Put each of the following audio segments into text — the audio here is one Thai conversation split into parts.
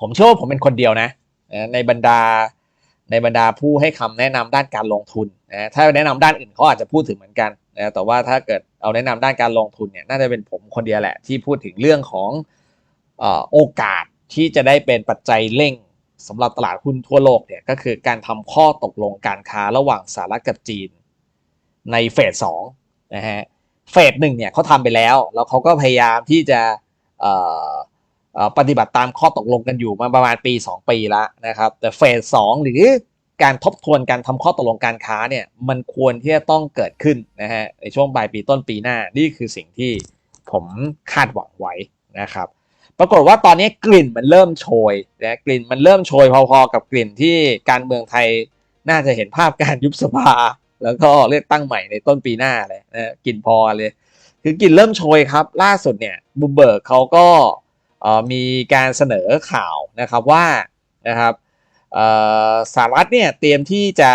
ผมเชื่อว่าผมเป็นคนเดียวนะในบรรดาในบรรดาผู้ให้คำแนะนำด้านการลงทุนนะถ้าแนะนำด้านอื่นเขาอาจจะพูดถึงเหมือนกันนะแต่ว่าถ้าเกิดเอาแนะนำด้านการลงทุนเนี่ยน่าจะเป็นผมคนเดียวแหละที่พูดถึงเรื่องของอโอกาสที่จะได้เป็นปัจจัยเร่งสำหรับตลาดหุ้นทั่วโลกเนี่ยก็คือการทำข้อตกลงการค้าระหว่างสหรัฐกับจีนในเฟสสองนะฮะเฟสหนึ่งเนี่ยเขาทำไปแล้ว แล้วเขาก็พยายามที่จะ ปฏิบัติตามข้อตกลงกันอยู่มาประมาณปี 2 ปีแล้วนะครับ แต่เฟสสองหรือการทบทวนการทำข้อตกลงการค้าเนี่ยมันควรที่จะต้องเกิดขึ้นนะฮะในช่วงปลายปีต้นปีหน้านี่คือสิ่งที่ผมคาดหวังไว้นะครับ ปรากฏว่าตอนนี้กลิ่นมันเริ่มโชยนะกลิ่นมันเริ่มโชยพอๆกับกลิ่นที่การเมืองไทยน่าจะเห็นภาพการยุบสภา แล้วก็เลือกตั้งใหม่ในต้นปีหน้าเลยนะกลิ่นพอเลย คือกลิ่นเริ่มโชยครับ ล่าสุดเนี่ยบูเบิร์กเขาก็ มีการเสนอข่าวนะครับว่านะครับสหรัฐเนี่ยเตรียมที่จะ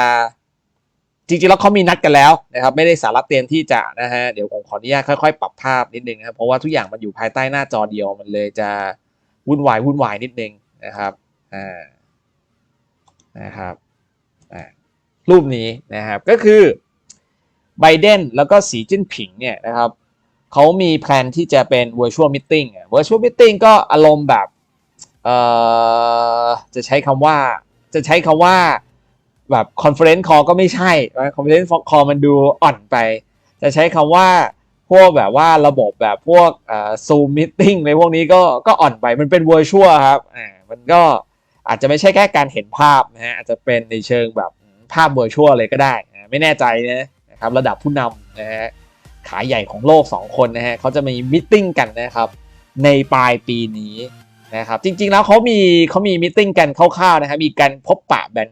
จริงๆแล้วเขามีนัดกันแล้วนะครับไม่ได้สหรัฐเตรียมที่จะนะฮะเดี๋ยวผมขออนุญาตค่อยๆ ปรับภาพนิดนึงนะครับเพราะว่าทุกอย่างมันอยู่ภายใต้หน้าจอเดียวมันเลยจะวุ่นวายวุ่นวายนิดนึงนะครับอ่านะครับอ่ารูปนี้นะครับก็คือไบเดนแล้วก็สีจิ้นผิงเนี่ยนะครับ เขามีแพลนที่จะเป็น virtual meeting virtual meeting ก็อารมณ์แบบเอ่อจะใช้คำว่าจะใช้คำว่าแบบ conference call ก็ไม่ใช่ conference call มันดูอ่อนไป จะใช้คำว่าพวกแบบว่าระบบแบบพวกเอ่อ zoom meeting ในพวกนี้ก็ก็อ่อนไปมันเป็น virtual ครับอ่ามันก็อาจจะไม่ใช่แค่การเห็นภาพนะฮะอาจจะเป็นในเชิงแบบภาพ virtual เลยก็ได้ ไม่แน่ใจนะนะครับระดับผู้นำนะฮะ ขายใหญ่ของโลก 2 คนนะฮะเขาจะมีมิทติ้งกันนะครับในปลายปีนี้นะครับจริงๆแล้วเขามีเขามีมิทติ้งกันคร่าวๆนะครับมีการพบปะแบบ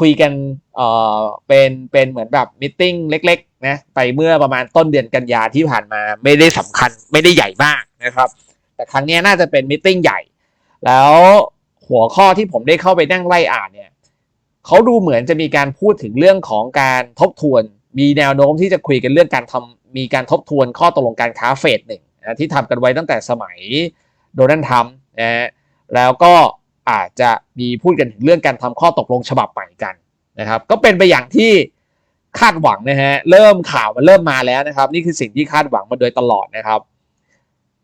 คุยกันเอ่อเป็นเป็นเหมือนแบบมิทติ้งเล็กๆนะไปเมื่อประมาณต้นเดือนกันยาที่ผ่านมาไม่ได้สำคัญไม่ได้ใหญ่มากนะครับแต่ครั้งนี้น่าจะเป็นมิทติ้งใหญ่ แล้วหัวข้อที่ผมได้เข้าไปนั่งไล่อ่านเนี่ยเขาดูเหมือนจะมีการพูดถึงเรื่องของการทบทวน มีแนวโน้มที่จะคุยกันเรื่องการทำ มีการทบทวนข้อตกลงการค้าเฟสหนึ่งนะที่ทำกันไว้ตั้งแต่สมัยโดนัลด์ทรัมป์นะฮะแล้วก็อาจจะมีพูดกันถึงเรื่องการทำข้อตกลงฉบับใหม่กันนะครับก็เป็นไปอย่างที่คาดหวังนะฮะเริ่มข่าวมันเริ่มมาแล้วนะครับ นี่คือสิ่งที่คาดหวังมาโดยตลอดนะครับ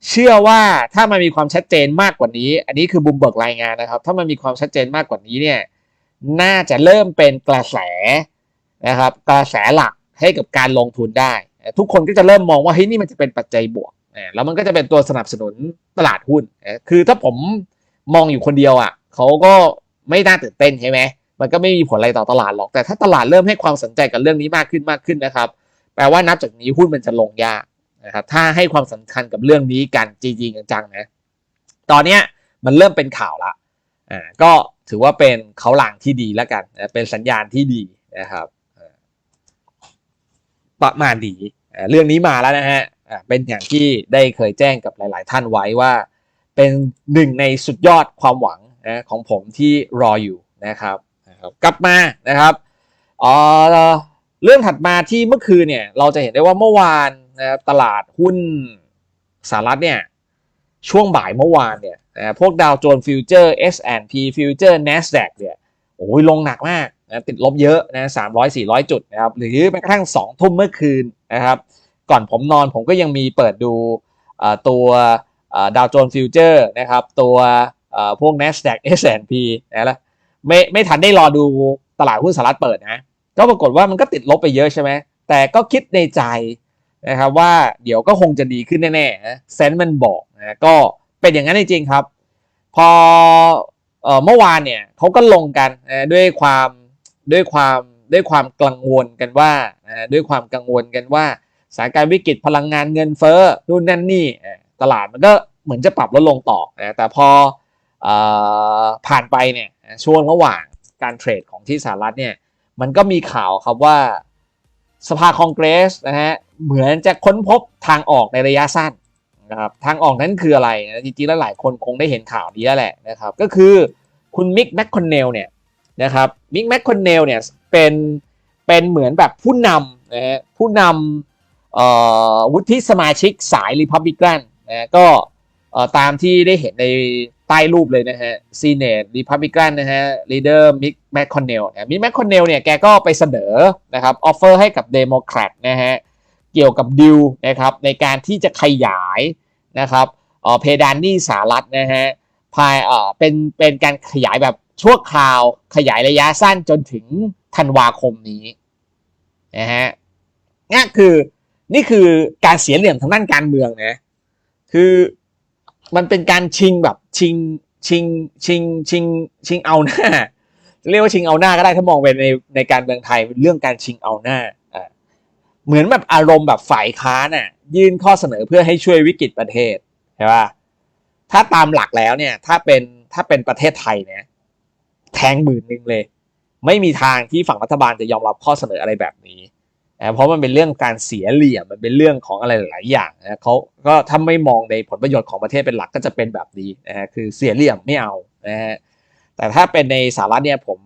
เชื่อว่าถ้ามันมีความชัดเจนมากกว่านี้ อันนี้คือบุมเบิกรายงานนะครับ ถ้ามันมีความชัดเจนมากกว่านี้เนี่ยน่าจะเริ่มเป็นกระแสนะครับกระแสหลักให้กับการลงทุนได้ ทุกคนก็จะเริ่มมองว่าเฮ้ยนี่มันจะเป็นปัจจัยบวกแล้วมันก็จะเป็นตัวสนับสนุนตลาดหุ้นคือถ้าผมมองอยู่คนเดียวอะเขาก็ไม่น่าตื่นเต้นใช่ไหมมันก็ไม่มีผลอะไรต่อตลาดหรอกแต่ถ้าตลาดเริ่มให้ความสนใจกับเรื่องนี้มากขึ้นมากขึ้นนะครับ แปลว่านับจากนี้หุ้นมันจะลงยากนะครับถ้าให้ความสำคัญกับเรื่องนี้กันจริงๆจังๆนะตอนเนี้ยมันเริ่มเป็นข่าวละอ่าก็ถือว่าเป็นเขาหลังที่ดีแล้วกันเป็นสัญญาณที่ดีนะครับ ประมาณนี้เรื่องนี้มาแล้วนะฮะเป็นอย่างที่ได้เคยแจ้งกับหลาย ๆ ท่านไว้ว่า เป็นหนึ่งในสุดยอดความหวังนะของผมที่รออยู่นะครับกลับมานะครับเรื่องถัดมาที่เมื่อคืนเนี่ยเราจะเห็นได้ว่าเมื่อวานนะตลาดหุ้นสหรัฐเนี่ยช่วงบ่ายเมื่อวานเนี่ยนะพวกดาวโจนส์ฟิวเจอร์ S&P ฟิวเจอร์ NASDAQ เนี่ย โอ้ยลงหนักมากนะติดลบเยอะนะสามร้อยสี่ร้อยจุดนะครับหรือแม้กระทั่งสองทุ่มเมื่อคืนนะครับก่อนผมนอนผมก็ยังมีเปิดดูตัวดาวโจนส์ฟิวเจอร์นะครับตัวพวก NASDAQ S&P นะละไม่ไม่ทันได้รอดูตลาดหุ้นสหรัฐเปิดนะก็ปรากฏว่ามันก็ติดลบไปเยอะใช่ไหมแต่ก็คิดในใจนะครับว่าเดี๋ยวก็คงจะดีขึ้นแน่ๆเซนต์มันบอกนะก็เป็นอย่างนั้นจริงๆครับ พอ เมื่อวานเนี่ยเขาก็ลงกันด้วยความด้วยความด้วยความกังวลกันว่าด้วยความกังวลกันว่าสถานการณ์วิกฤตพลังงานเงินเฟ้อนู่นนั่นนี่ตลาดมันก็เหมือนจะปรับลดลงต่อนะแต่พอผ่านไปเนี่ยช่วงระหว่างการเทรดของที่สหรัฐเนี่ยมันก็มีข่าวครับว่าสภาคองเกรสนะฮะเหมือนจะค้นพบทางออกในระยะสั้น นะครับทางออกนั้นคืออะไรนะจริงๆแล้วหลายคนคงได้เห็นข่าวนี้แล้วแหละนะครับ ก็คือคุณมิกแมคคอนเนลเนี่ยนะครับมิกแมคคอนเนลเนี่ยเป็นเป็นเหมือนแบบผู้นำนะฮะผู้นำวุฒิสมาชิกสายริพับลิกันนะก็ตามที่ได้เห็นในใต้รูปเลยนะฮะซีเนตรีพับลิกันนะฮะลีดเดอร์มิกแมคคอนเนลมิกแมคคอนเนลเนี่ยแกก็ไปเสนอนะครับออฟเฟอร์ให้กับเดโมแครตนะฮะ เกี่ยวกับดิวนะครับในการที่จะขยายนะครับเอ่อเพดานหนี้สหรัฐนะฮะภายเอ่อเป็นเป็นการขยายแบบชั่วคราวขยายระยะสั้นจนถึงธันวาคมนี้นะฮะนี่คือนี่คือการเสียเหลี่ยมทางด้านการเมืองนะคือมันเป็นการชิงแบบชิงชิงชิงชิงชิงเอาหน้า เรียกว่าชิงเอาหน้าก็ได้ถ้ามองไปในในการเมืองไทยเป็นเรื่องการชิงเอาหน้า เหมือนแบบอารมณ์แบบฝ่ายค้านน่ะยื่นข้อเสนอเพื่อให้ช่วยวิกฤตประเทศใช่ป่ะถ้าตามหลักแล้วเนี่ยถ้าเป็นถ้าเป็นประเทศไทยเนี่ยแทงหมื่นหนึ่งเลย ไม่มีทางที่ฝั่งรัฐบาลจะยอมรับข้อเสนออะไรแบบนี้นะเพราะมันเป็นเรื่องการเสียเหลี่ยมมันเป็นเรื่องของอะไรหลายอย่างนะเขาก็ถ้าไม่มองในผลประโยชน์ของประเทศเป็นหลักก็จะเป็นแบบนี้นะฮะคือเสียเหลี่ยมไม่เอานะฮะแต่ถ้าเป็นในสหรัฐเนี่ยผม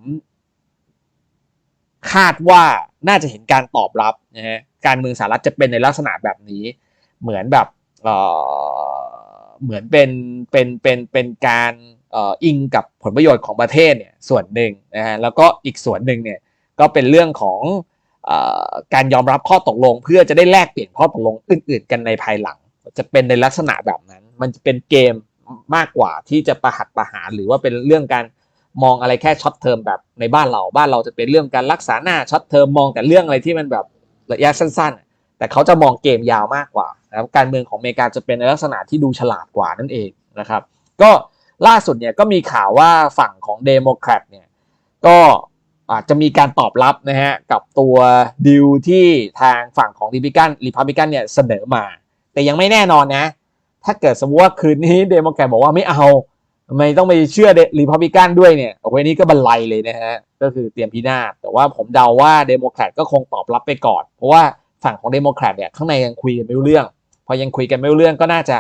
คาดว่าน่าจะเห็นการตอบรับนะฮะการเมืองสหรัฐจะเป็นในลักษณะแบบนี้ เหมือนแบบเออเหมือนเป็นเป็นเป็นเป็นการเอ่ออิงกับผลประโยชน์ของประเทศเนี่ยส่วนหนึ่งนะฮะแล้วก็อีกส่วนหนึ่งเนี่ยก็เป็นเรื่องของเอ่อการยอมรับข้อตกลง เพื่อจะได้แลกเปลี่ยนข้อตกลงอื่น ๆ กันในภายหลัง จะเป็นในลักษณะแบบนั้น มันจะเป็นเกมมากกว่าที่จะประหัตประหารหรือว่าเป็นเรื่องการ มองอะไรแค่ช็อตเทอมแบบในบ้านเราบ้านเราจะเป็นเรื่องการรักษาหน้าช็อตเทอมมองแต่เรื่องอะไรที่มันแบบระยะสั้น ๆ แต่เขาจะมองเกมยาวมากกว่านะครับการเมืองของอเมริกาจะเป็นในลักษณะที่ดูฉลาดกว่านั่นเองนะครับ ก็ล่าสุดเนี่ยก็มีข่าวว่าฝั่งของเดโมแครตเนี่ยก็อาจจะมีการตอบรับนะฮะกับตัวดิวที่ทางฝั่งของรีพิกันรีพับลิกันเนี่ยเสนอมา แต่ยังไม่แน่นอนนะ ถ้าเกิดสมมติว่าคืนนี้เดโมแครตบอกว่าไม่เอา ทำไมต้องไปเชื่อรีพับลิกันด้วยเนี่ยโอ้ยนี่ก็บันไลเลยนะฮะ ก็คือเตรียมพินาศแต่ว่าผมเดาว่าเดโมแครตก็คงตอบรับไปก่อน เพราะว่าฝั่งของเดโมแครตเนี่ยข้างในยังคุยกันไม่รู้เรื่อง พอยังคุยกันไม่รู้เรื่องก็น่าจะ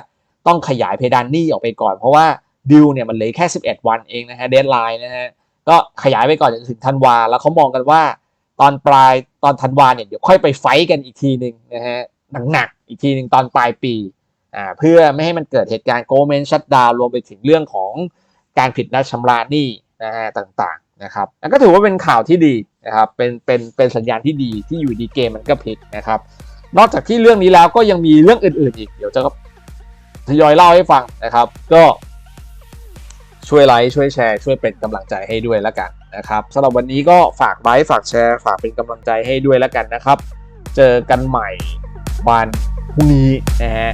ต้องขยายเพดานหนี้ออกไปก่อน เพราะว่าดิวเนี่ยมันเหลือแค่ 11 วันเองนะฮะเดทไลน์นะฮะก็ขยายไปก่อนจนถึงธันวา แล้วเขามองกันว่า ตอนปลายตอนธันวาเนี่ยเดี๋ยวค่อยไปไฟท์กันอีกทีหนึ่งนะฮะหนักๆอีกทีหนึ่งตอนปลายปี อ่าเพื่อไม่ให้มันเกิดเหตุการณ์โกลเมนชัดดาวรวมไปถึงเรื่องของการผิดนัดชำระหนี้นะฮะต่างๆนะครับก็ถือว่าเป็นข่าวที่ดีนะครับเป็นเป็นเป็นสัญญาณที่ดีที่อยู่ดีเกมมันก็พลิกนะครับ นอกจากที่เรื่องนี้แล้วก็ยังมีเรื่องอื่นๆอีกเดี๋ยวจะทยอยเล่าให้ฟังนะครับ ก็ช่วยไลค์ช่วยแชร์ช่วยเป็นกำลังใจให้ด้วยแล้วกันนะครับสำหรับวันนี้ก็ฝากไลค์ฝากแชร์ฝากเป็นกำลังใจให้ด้วยแล้วกันนะครับ เจอกันใหม่วันพรุ่งนี้นะฮะ